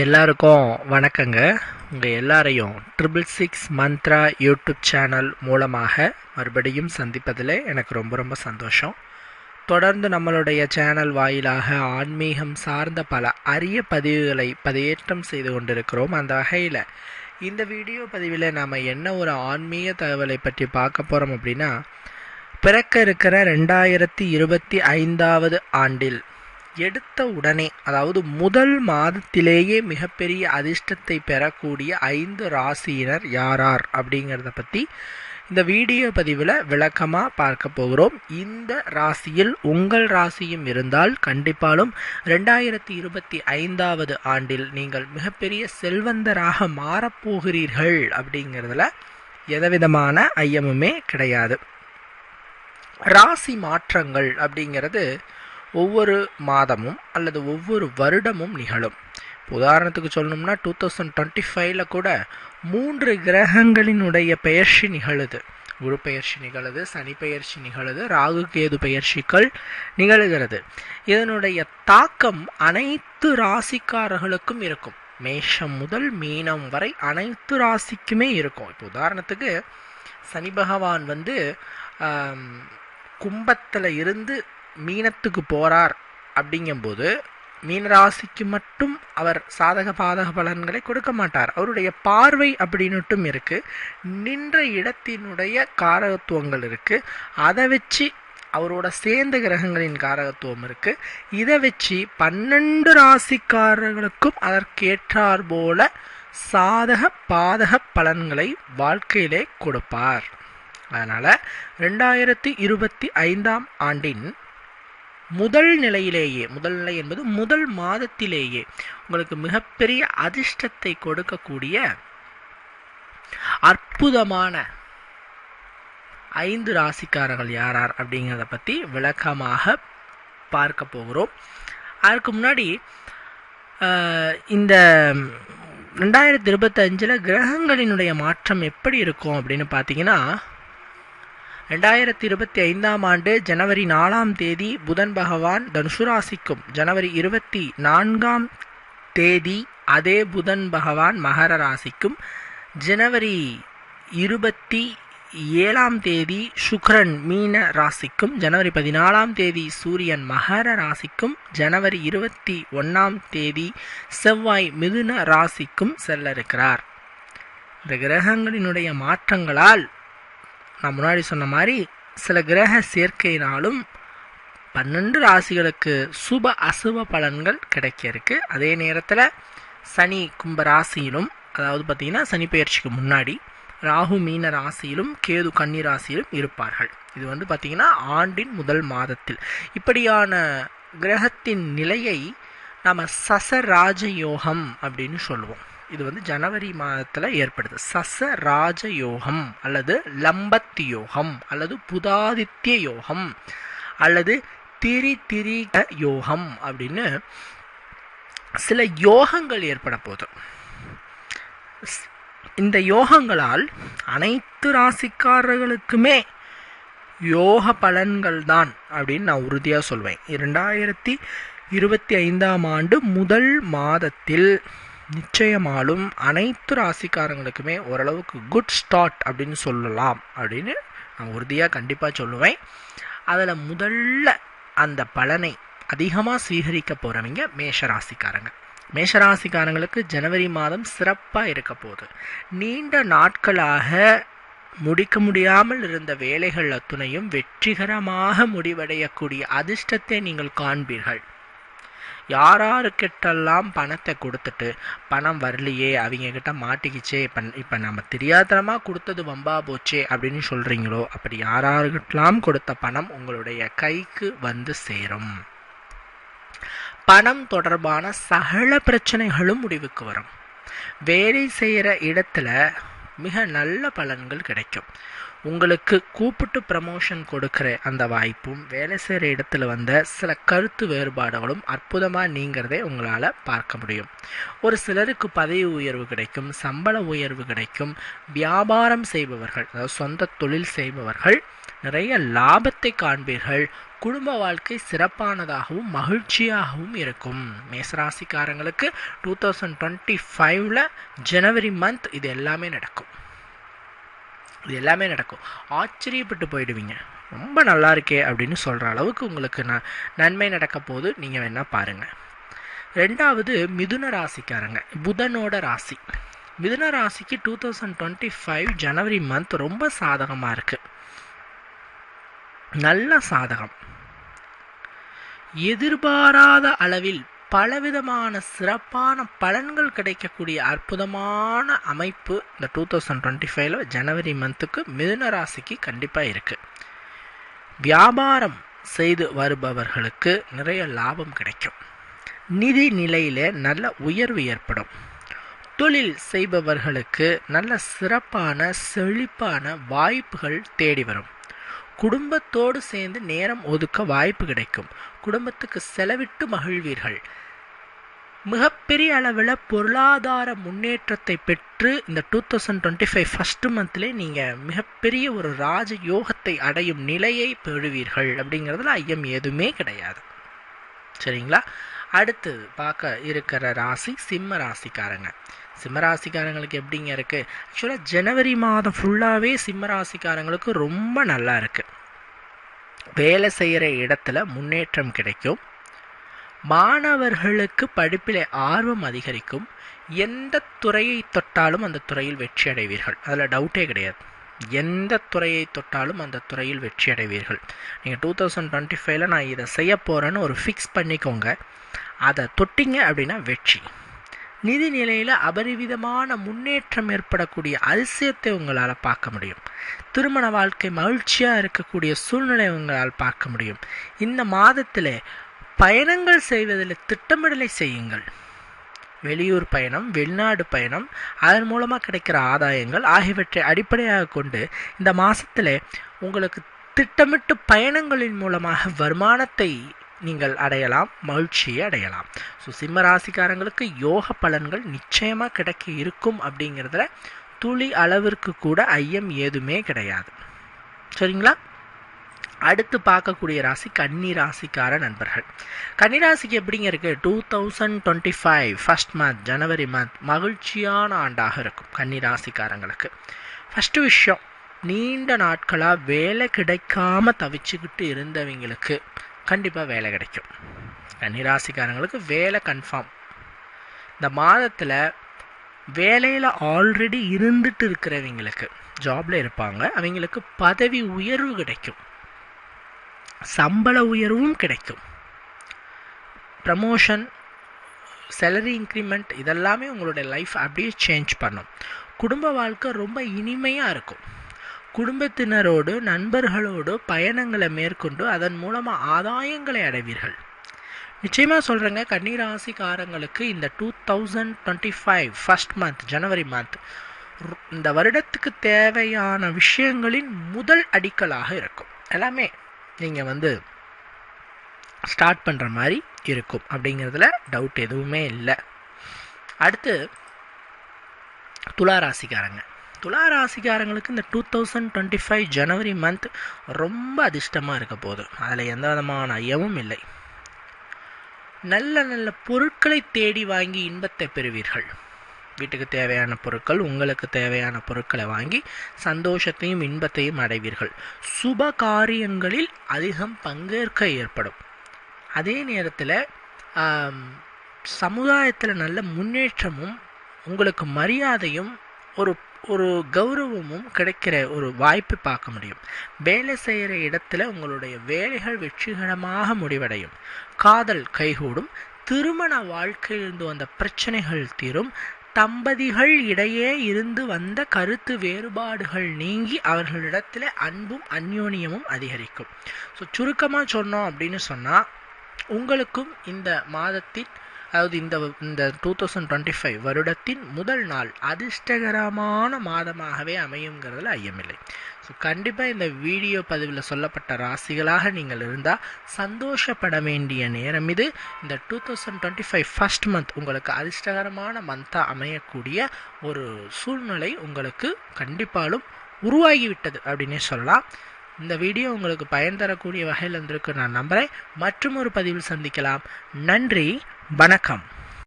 எல்லாருக்கும் வணக்கங்க. உங்கள் எல்லாரையும் triple six Mantra YouTube channel மூலமாக மறுபடியும் சந்திப்பதில் எனக்கு ரொம்ப ரொம்ப சந்தோஷம். தொடர்ந்து நம்மளுடைய சேனல் வாயிலாக ஆன்மீகம் சார்ந்த பல அரிய பதிவுகளை பதியேற்றம் செய்து கொண்டிருக்கிறோம். அந்த வகையில் இந்த வீடியோ பதிவில் நாம் என்ன ஒரு ஆன்மீக தகவலை பற்றி பார்க்க போகிறோம் அப்படின்னா பிறக்க இருக்கிற ரெண்டாயிரத்தி இருபத்தி ஐந்தாவது ஆண்டில் எடுத்த உடனே அதாவது முதல் மாதத்திலேயே மிகப்பெரிய அதிர்ஷ்டத்தை பெறக்கூடிய ஐந்து ராசியினர் யாரார் அப்படிங்கிறத பற்றி இந்த வீடியோ பதிவில் விளக்கமாக பார்க்க போகிறோம். இந்த ராசியில் உங்கள் ராசியும் இருந்தால் கண்டிப்பாலும் ரெண்டாயிரத்தி இருபத்தி ஐந்தாவது ஆண்டில் நீங்கள் மிகப்பெரிய செல்வந்தராக மாறப்போகிறீர்கள் அப்படிங்கிறதுல எதவிதமான ஐயமுமே கிடையாது. ராசி மாற்றங்கள் அப்படிங்கிறது ஒவ்வொரு மாதமும் அல்லது ஒவ்வொரு வருடமும் நிகழும். உதாரணத்துக்கு சொல்லணும்னா டூ தௌசண்ட் டுவெண்ட்டி ஃபைவ்ல கூட மூன்று கிரகங்களினுடைய பெயர்ச்சி நிகழுது. குரு பெயர்ச்சி நிகழுது சனி பெயர்ச்சி நிகழுது ராகு கேது பெயர்ச்சிகள் நிகழுகிறது. இதனுடைய தாக்கம் அனைத்து ராசிக்காரர்களுக்கும் இருக்கும். மேஷம் முதல் மீனம் வரை அனைத்து ராசிக்குமே இருக்கும். இப்போ உதாரணத்துக்கு சனி பகவான் வந்து கும்பத்தில் இருந்து மீனத்துக்கு போகிறார் அப்படிங்கும்போது மீனராசிக்கு மட்டும் அவர் சாதக பாதக பலன்களை கொடுக்க மாட்டார். அவருடைய பார்வை அப்படின்னுட்டும் இருக்குது நின்ற இடத்தினுடைய காரகத்துவங்கள் இருக்குது அதை வச்சு அவரோட சேர்ந்த கிரகங்களின் காரகத்துவம் இருக்குது இதை வச்சு பன்னெண்டு ராசிக்காரர்களுக்கும் அதற்கேற்றார் போல சாதக பாதக பலன்களை வாழ்க்கையிலே கொடுப்பார். அதனால் ரெண்டாயிரத்தி இருபத்தி ஐந்தாம் ஆண்டின் முதல் நிலையிலேயே முதல் நிலை என்பது முதல் மாதத்திலேயே உங்களுக்கு மிகப்பெரிய அதிர்ஷ்டத்தை கொடுக்கக்கூடிய அற்புதமான ஐந்து ராசிக்காரர்கள் யாரார் அப்படிங்கிறத பற்றி விளக்கமாக பார்க்க போகிறோம். அதற்கு முன்னாடி இந்த ரெண்டாயிரத்தி இருபத்தஞ்சில் கிரகங்களினுடைய மாற்றம் எப்படி இருக்கும் அப்படின்னு பார்த்தீங்கன்னா ரெண்டாயிரத்தி இருபத்தி ஐந்தாம் ஆண்டு ஜனவரி நாலாம் தேதி புதன் பகவான் தனுசு ராசிக்கும் ஜனவரி இருபத்தி நான்காம் தேதி அதே புதன் பகவான் மகர ராசிக்கும் ஜனவரி இருபத்தி ஏழாம் தேதி சுக்ரன் மீன ராசிக்கும் ஜனவரி பதினாலாம் தேதி சூரியன் மகர ராசிக்கும் ஜனவரி இருபத்தி ஒன்றாம் தேதி செவ்வாய் மிதுன ராசிக்கும் செல்ல இருக்கிறார் இந்த கிரகங்களினுடைய மாற்றங்களால் நான் முன்னாடி சொன்ன மாதிரி சில கிரக சேர்க்கையினாலும் பன்னெண்டு ராசிகளுக்கு சுப அசுப பலன்கள் கிடைக்க இருக்கு அதே நேரத்தில் சனி கும்ப ராசியிலும் அதாவது பார்த்தீங்கன்னா சனி பயிற்சிக்கு முன்னாடி ராகு மீன ராசியிலும் கேது கன்னி ராசியிலும் இருப்பார்கள். இது வந்து பார்த்திங்கன்னா ஆண்டின் முதல் மாதத்தில். இப்படியான கிரகத்தின் நிலையை நாம் சசராஜயோகம் அப்படின்னு சொல்லுவோம். இது வந்து ஜனவரி மாதத்தில் ஏற்படுது. சச ராஜ யோகம் அல்லது லம்பத் யோகம் அல்லது புதாதித்ய யோகம் அல்லது திரி திரிக யோகம் அப்படின்னு சில யோகங்கள் ஏற்பட போகுது. இந்த யோகங்களால் அனைத்து ராசிக்காரர்களுக்குமே யோக பலன்கள் தான் அப்படின்னு நான் உறுதியாக சொல்வேன். இரண்டாயிரத்தி இருபத்தி ஐந்தாம் ஆண்டு முதல் மாதத்தில் நிச்சயமாலும் அனைத்து ராசிக்காரங்களுக்குமே ஓரளவுக்கு குட் ஸ்டார்ட் அப்படின்னு சொல்லலாம் அப்படின்னு நான் உறுதியாக கண்டிப்பாக சொல்லுவேன். அதில் முதல்ல அந்த பலனை அதிகமாக சீகரிக்க போகிறவங்க மேஷ ராசிக்காரங்க மேஷராசிக்காரங்களுக்கு ஜனவரி மாதம் சிறப்பாக இருக்க போகுது. நீண்ட நாட்களாக முடிக்க முடியாமல் இருந்த வேலைகள் அத்துணையும் வெற்றிகரமாக முடிவடையக்கூடிய அதிர்ஷ்டத்தை நீங்கள் காண்பீர்கள். யாராருக்கிட்டெல்லாம் பணத்தை கொடுத்துட்டு பணம் வரலையே அவங்க கிட்ட மாட்டிக்கிச்சே இப்போ இப்போ நம்ம தெரியாதனமாக கொடுத்தது வம்பா போச்சே அப்படின்னு சொல்கிறீங்களோ அப்படி யாராருக்கிட்டலாம் கொடுத்த பணம் உங்களுடைய கைக்கு வந்து சேரும். பணம் தொடர்பான சகல பிரச்சனைகளும் முடிவுக்கு வரும். வேலை செய்கிற இடத்துல மிக நல்ல பலன்கள் கிடைக்கும். உங்களுக்கு கூப்பிட்டு ப்ரமோஷன் கொடுக்குற அந்த வாய்ப்பும் வேலை செய்கிற இடத்துல வந்த சில கருத்து வேறுபாடுகளும் அற்புதமாக நீங்கிறதே உங்களால் பார்க்க முடியும். ஒரு சிலருக்கு பதவி உயர்வு கிடைக்கும் சம்பள உயர்வு கிடைக்கும் வியாபாரம் செய்பவர்கள் அதாவது சொந்த தொழில் செய்பவர்கள் நிறைய லாபத்தை காண்பீர்கள் குடும்ப வாழ்க்கை சிறப்பானதாகவும் மகிழ்ச்சியாகவும் இருக்கும். மேசராசிக்காரங்களுக்கு டூ தௌசண்ட் டுவெண்ட்டி ஃபைவ்ல ஜனவரி மந்த் இது எல்லாமே நடக்கும். இது எல்லாமே நடக்கும். ஆச்சரியப்பட்டு போயிடுவீங்க. ரொம்ப நல்லா இருக்கே அப்படின்னு சொல்கிற அளவுக்கு உங்களுக்கு ந நன்மை நடக்க போது நீங்கள் வேணால் பாருங்கள் ரெண்டாவது மிதுன ராசிக்காரங்க. புதனோட ராசி. மிதுன ராசிக்கு two thousand twenty five January month ரொம்ப சாதகமாக இருக்குது நல்ல சாதகம். எதிர்பாராத அளவில் பலவிதமான சிறப்பான பலன்கள் கிடைக்கக்கூடிய அற்புதமான அமைப்பு இந்த டூ தௌசண்ட் டுவெண்ட்டி ஃபைவ்ல ஜனவரி மந்த்துக்கு மிதுன ராசிக்கு கண்டிப்பாக இருக்குது வியாபாரம் செய்து வருபவர்களுக்கு நிறைய லாபம் கிடைக்கும். நிதி நிலையில் நல்ல உயர்வு ஏற்படும். தொழில் செய்பவர்களுக்கு நல்ல சிறப்பான செழிப்பான வாய்ப்புகள் தேடி வரும். குடும்பத்தோடு சேர்ந்து நேரம் ஒதுக்க வாய்ப்பு கிடைக்கும். குடும்பத்துக்கு செலவிட்டு மகிழ்வீர்கள். மிகப்பெரிய அளவில் பொருளாதார முன்னேற்றத்தை பெற்று இந்த two thousand twenty five first மந்த்லேயே நீங்கள் மிகப்பெரிய ஒரு ராஜ யோகத்தை அடையும் நிலையை பெறுவீர்கள். அப்படிங்கிறதுல ஐயம் எதுவுமே கிடையாது. சரிங்களா? அடுத்து பார்க்க இருக்கிற ராசி சிம்ம ராசிக்காரங்க. சிம்ம ராசிக்காரங்களுக்கு எப்படிங்க இருக்குது ஆக்சுவலாக ஜனவரி மாதம் ஃபுல்லாகவே சிம்ம ராசிக்காரங்களுக்கு ரொம்ப நல்லா இருக்குது வேலை செய்கிற இடத்துல முன்னேற்றம் கிடைக்கும். மாணவர்களுக்கு படிப்பில் ஆர்வம் அதிகரிக்கும். எந்த துறையை தொட்டாலும் அந்த துறையில் வெற்றி அடைவீர்கள். அதில் டவுட்டே கிடையாது. எந்த துறையை தொட்டாலும் அந்த துறையில் வெற்றி அடைவீர்கள். நீங்கள் டூ தௌசண்ட் டுவெண்ட்டி ஃபைவ்ல நான் இதை செய்ய போகிறேன்னு ஒரு ஃபிக்ஸ் பண்ணிக்கோங்க. அதை தொட்டிங்க அப்படின்னா வெற்றி. நிதி நிலையில் அபரிவிதமான முன்னேற்றம் ஏற்படக்கூடிய அதிசயத்தை உங்களால் பார்க்க முடியும். திருமண வாழ்க்கை மகிழ்ச்சியாக இருக்கக்கூடிய சூழ்நிலை உங்களால் பார்க்க முடியும். இந்த மாதத்தில் பயணங்கள் செய்வதில் திட்டமிடலை செய்யுங்கள். வெளியூர் பயணம் வெளிநாடு பயணம் அதன் மூலமாக கிடைக்கிற ஆதாயங்கள் ஆகியவற்றை அடிப்படையாக கொண்டு இந்த மாதத்தில் உங்களுக்கு திட்டமிட்டு பயணங்களின் மூலமாக வருமானத்தை நீங்கள் அடையலாம் மகிழ்ச்சியை அடையலாம். ஸோ சிம்ம ராசிக்காரங்களுக்கு யோக பலன்கள் நிச்சயமாக கிடைக்க இருக்கும் அப்படிங்கிறதுல துளி அளவிற்கு கூட ஐயம் ஏதுமே கிடையாது. சரிங்களா? அடுத்து பார்க்கக்கூடிய ராசி கன்னி ராசிக்கார நண்பர்கள். கன்னி ராசிக்கு எப்படிங்க இருக்குது two thousand twenty five first month January month மகிழ்ச்சியான ஆண்டாக இருக்கும் கன்னி ராசிக்காரங்களுக்கு ஃபஸ்ட்டு விஷயம் நீண்ட நாட்களாக வேலை கிடைக்காம தவிச்சுக்கிட்டு இருந்தவங்களுக்கு கண்டிப்பாக வேலை கிடைக்கும். கன்னிராசிக்காரங்களுக்கு வேலை கன்ஃபார்ம் இந்த மாதத்தில் வேலையில் ஆல்ரெடி இருந்துட்டு இருக்கிறவங்களுக்கு ஜாபில் இருப்பாங்க அவங்களுக்கு பதவி உயர்வு கிடைக்கும். சம்பள உயர்வும் கிடைக்கும். ப்ரமோஷன் சேலரி இன்க்ரிமெண்ட் இதெல்லாமே உங்களுடைய லைஃப் அப்படியே சேஞ்ச் பண்ணும். குடும்ப வாழ்க்கை ரொம்ப இனிமையாக இருக்கும். குடும்பத்தினரோடு நண்பர்களோடு பயணங்களை மேற்கொண்டு அதன் மூலமாக ஆதாயங்களை அடைவீர்கள். நிச்சயமாக சொல்கிறேங்க கன்னிராசிக்காரங்களுக்கு இந்த two thousand twenty five first month January month இந்த வருடத்துக்கு தேவையான விஷயங்களின் முதல் அடிக்கலாக இருக்கும். எல்லாமே நீங்கள் வந்து ஸ்டார்ட் பண்ணுற மாதிரி இருக்கும். அப்படிங்கிறதுல டவுட் எதுவுமே இல்லை. அடுத்து துலா ராசிக்காரங்க துலா ராசிக்காரங்களுக்கு இந்த two thousand twenty five January month ரொம்ப அதிர்ஷ்டமாக இருக்க போகுது. அதில் எந்த விதமான ஐயமும் இல்லை. நல்ல நல்ல பொருட்களை தேடி வாங்கி இன்பத்தை பெறுவீர்கள். வீட்டுக்கு தேவையான பொருட்கள் உங்களுக்கு தேவையான பொருட்களை வாங்கி சந்தோஷத்தையும் இன்பத்தையும் அடைவீர்கள். சுப காரியங்களில் அதிகம் பங்கேற்க ஏற்படும். அதே நேரத்தில் சமுதாயத்தில் நல்ல முன்னேற்றமும் உங்களுக்கு மரியாதையும் ஒரு ஒரு கௌரவமும் கிடைக்கிற ஒரு வாய்ப்பு பார்க்க முடியும். வேலை செய்கிற இடத்துல உங்களுடைய வேலைகள் வெற்றிகரமாக முடிவடையும். காதல் கைகூடும். திருமண வாழ்க்கையிலிருந்து வந்த பிரச்சனைகள் தீரும். தம்பதிகள் இடையே இருந்து வந்த கருத்து வேறுபாடுகள் நீங்கி அவர்களிடத்தில் அன்பும் அந்யோன்யமும் அதிகரிக்கும். ஸோ சுருக்கமாக சொன்னோம் அப்படின்னு சொன்னால் உங்களுக்கும் இந்த மாதத்தின் அதாவது இந்த இந்த டூ தௌசண்ட் டுவெண்ட்டி ஃபைவ் வருடத்தின் முதல் நாள் அதிர்ஷ்டகரமான மாதமாகவே அமையுங்கிறதுல ஐயமில்லை. ஸோ கண்டிப்பாக இந்த வீடியோ பதிவில் சொல்லப்பட்ட ராசிகளாக நீங்கள் இருந்தால் சந்தோஷப்பட வேண்டிய நேரம் இது. இந்த two thousand twenty five first month உங்களுக்கு அதிர்ஷ்டகரமான மந்தாக அமையக்கூடிய ஒரு சூழ்நிலை உங்களுக்கு கண்டிப்பாலும் உருவாகிவிட்டது அப்படின்னே சொல்லலாம். இந்த வீடியோ உங்களுக்கு பயன் தரக்கூடிய வகையில் இருந்திருக்கு நான் நம்புகிறேன் மற்றும் ஒரு பதிவில் சந்திக்கலாம். நன்றி. வணக்கம்.